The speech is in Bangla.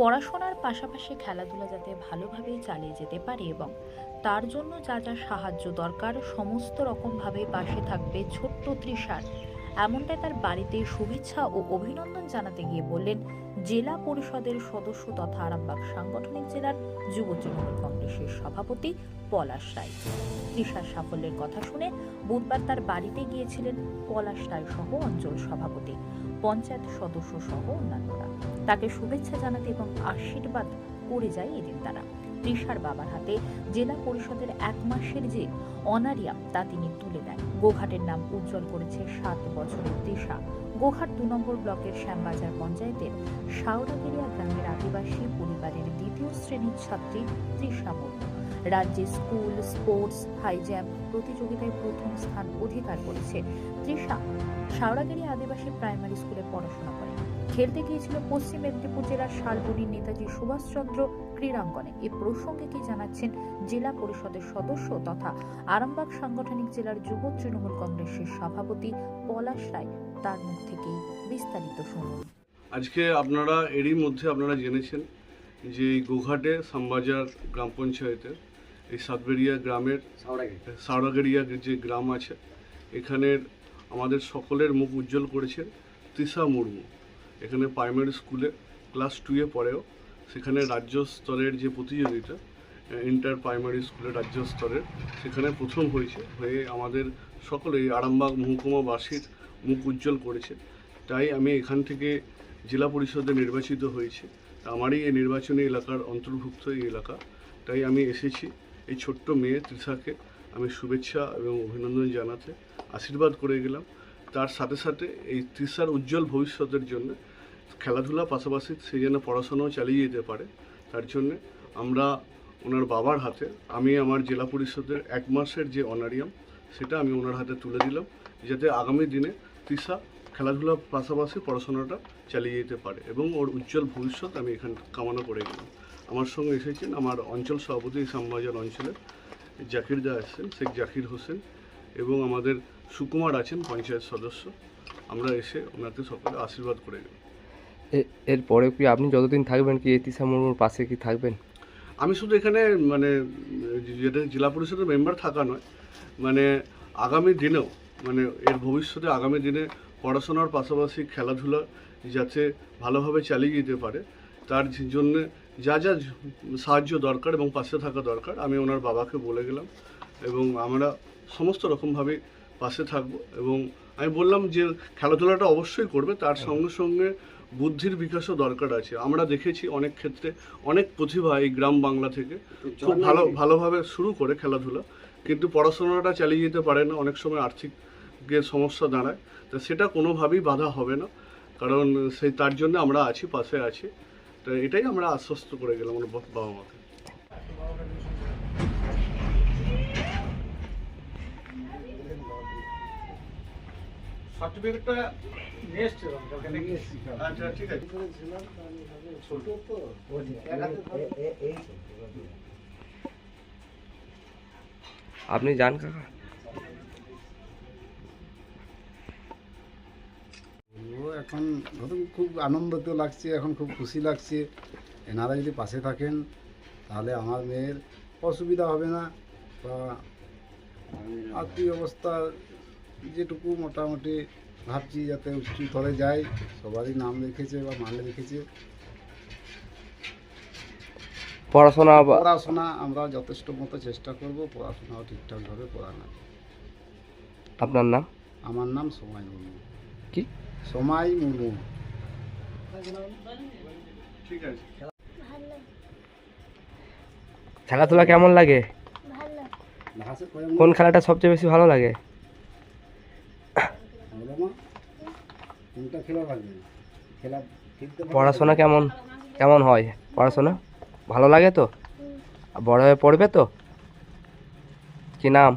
পড়াশোনার পাশাপাশি খেলাধুলা যাতে ভালোভাবে চালিয়ে যেতে পারে এবং তার জন্য যা যা সাহায্য দরকার, সমস্ত রকমভাবে পাশে থাকবে ছোট্ট তৃষার। এমনটাই তার বাড়িতে শুভেচ্ছা ও অভিনন্দন জানাতে গিয়ে বললেন, জেলা পরিষদের সদস্য তথা আরামবাগ সাংগঠনিক জেলার যুব তৃণমূল কংগ্রেসের সভাপতি পলাশ রায়। তৃষার সাফল্যের কথা শুনে বুধবার তার বাড়িতে গিয়েছিলেন পলাশ রায় সহ অঞ্চল সভাপতি, পঞ্চায়েত সদস্য সহ অন্যান্যরা। তাকে শুভেচ্ছা জানাতে এবং আশীর্বাদ করে যায় এদিন তারা। তৃষার বাবার হাতে জেলা পরিষদের এক মাসের যে অনারিয়া তা তিনি তুলে দেন। গোঘাটের নাম উজ্জ্বল করেছে সাত বছরের তৃষা। গোঘাট দু নম্বর ব্লকের শ্যামবাজার পঞ্চায়েতের শাওরাগেরিয়া গ্রামের আদিবাসী পরিবারের দ্বিতীয় শ্রেণির ছাত্রী তৃষা রাজ্যে স্কুল, স্পোর্টস হাই জাম্প প্রতিযোগিতায় প্রথম স্থান অধিকার করেছে তৃষা। শাওড়াগিরি আদিবাসী প্রাইমারি স্কুলে পড়াশোনা করে খেলতে গিয়েছিল পশ্চিম মেদিনীপুর জেলার শালবনির নেতাজি সুভাষচন্দ্র ক্রীড়াঙ্গনে। এ প্রসঙ্গে কি জানাচ্ছেন জেলা পরিষদের সদস্য তথা আরামবাগ সাংগঠনিক জেলার যুব তৃণমূল কংগ্রেসের সভাপতি পলাশ রায় তার মুখ থেকেই বিস্তারিত শুনুন। আজকে আপনারা এরই মধ্যে আপনারা জেনেছেন যে গোঘাটে সামবাজার গ্রাম পঞ্চায়েতের, এই সাতবেরিয়া গ্রামের সাউরাগেরিয়া যে গ্রাম আছে, এখানের আমাদের সকলের মুখ উজ্জ্বল করেছে তৃষা মুর্মু। এখানে প্রাইমারি স্কুলে ক্লাস টুয়ে পড়েও, সেখানে রাজ্য স্তরের যে প্রতিযোগিতা ইন্টার প্রাইমারি স্কুলে রাজ্য স্তরের, সেখানে প্রথম হয়েছে, হয়ে আমাদের সকলেই আরামবাগ মহকুমাবাসীর মুখ উজ্জ্বল করেছে। তাই আমি এখান থেকে জেলা পরিষদে নির্বাচিত হয়েছি। আমারই এই নির্বাচনী এলাকার অন্তর্ভুক্ত এই এলাকা। তাই আমি এসেছি এই ছোট্ট মেয়ে তৃষাকে আমি শুভেচ্ছা এবং অভিনন্দন জানাতে আশীর্বাদ করে গেলাম। তার সাথে সাথে এই তৃষার উজ্জ্বল ভবিষ্যতের জন্য খেলাধুলা পাশাপাশি সে যেন পড়াশোনাও চালিয়ে যেতে পারে, তার জন্যে আমরা ওনার বাবার হাতে, আমি আমার জেলা পরিষদের এক মাসের যে অনারিয়াম, সেটা আমি ওনার হাতে তুলে দিলাম, যাতে আগামী দিনে তৃষা খেলাধুলার পাশাপাশি পড়াশোনাটা চালিয়ে যেতে পারে এবং ওর উজ্জ্বল ভবিষ্যৎ আমি এখান কামনা করে গেলাম। আমার সঙ্গে এসেছেন আমার অঞ্চল সভাপতি শ্যামবাজার অঞ্চলের জাকির দা আছেন, শেখ জাকির হোসেন এবং আমাদের সুকুমার আছেন পঞ্চায়েত সদস্য। আমরা এসে ওনাকে সকলে আশীর্বাদ করে গেলাম। এরপরে কি আপনি যতদিন থাকবেন কি এতিসা মুর্মুর পাশে কি থাকবেন? আমি শুধু এখানে মানে যেটা জেলা পরিষদের মেম্বার থাকা নয় মানে আগামী দিনেও মানে এর ভবিষ্যতে আগামী দিনে পড়াশোনার পাশাপাশি খেলাধুলা যাতে ভালোভাবে চালিয়ে যেতে পারে তার জন্য যা যা সাহায্য দরকার এবং পাশে থাকা দরকার আমি ওনার বাবাকে বলে গেলাম এবং আমরা সমস্ত রকমভাবে পাশে থাকব এবং আমি বললাম যে খেলাধুলাটা অবশ্যই করবে তার সঙ্গে সঙ্গে বুদ্ধির বিকাশও দরকার আছে। আমরা দেখেছি অনেক ক্ষেত্রে অনেক প্রতিভা এই গ্রাম বাংলা থেকে খুব ভালো ভালোভাবে শুরু করে খেলাধুলা। কিন্তু পড়াশোনাটা চালিয়ে যেতে পারে না অনেক সময় আর্থিক যে সমস্যা দাঁড়ায়। তা সেটা কোনোভাবেই বাধা হবে না। কারণ সেই তার জন্য আমরা আছি পাশে আছি। তো এটাই আমরা আশ্বস্ত করে গেলাম আমার বাবা মাকে। সার্টিফিকেটটা নিয়ে এসছে আচ্ছা ঠিক আছে। আপনি যান কাকা। ও এখন ধরুন খুব আনন্দ তো লাগছে এখন খুব খুশি লাগছে। এনারা যদি পাশে থাকেন তাহলে আমার মেয়ের অসুবিধা হবে না। বা আর্থিক অবস্থা যেটুকু মোটামুটি ভাবছি যাতে উচ্চতরে যায় সবারই নাম রেখেছে বা মান রেখেছে পড়াশোনা পড়াশোনা আমরা যথেষ্ট মতো চেষ্টা করব পড়াশোনাও ঠিকঠাকভাবে পড়ানোর আপনার নাম? আমার নাম সময় মুর্মু। কি? সময় মুর্মু। ঠিক আছে। খেলাধুলা কেমন লাগে? কোন খেলাটা সবচেয়ে বেশি ভালো লাগে? বলো কোনটা খেলা লাগবে খেলা খেলতে পড়াশোনা কেমন? কেমন হয় পড়াশোনা? ভালো লাগে তো? বড় হয়ে পড়বে তো? কি নাম?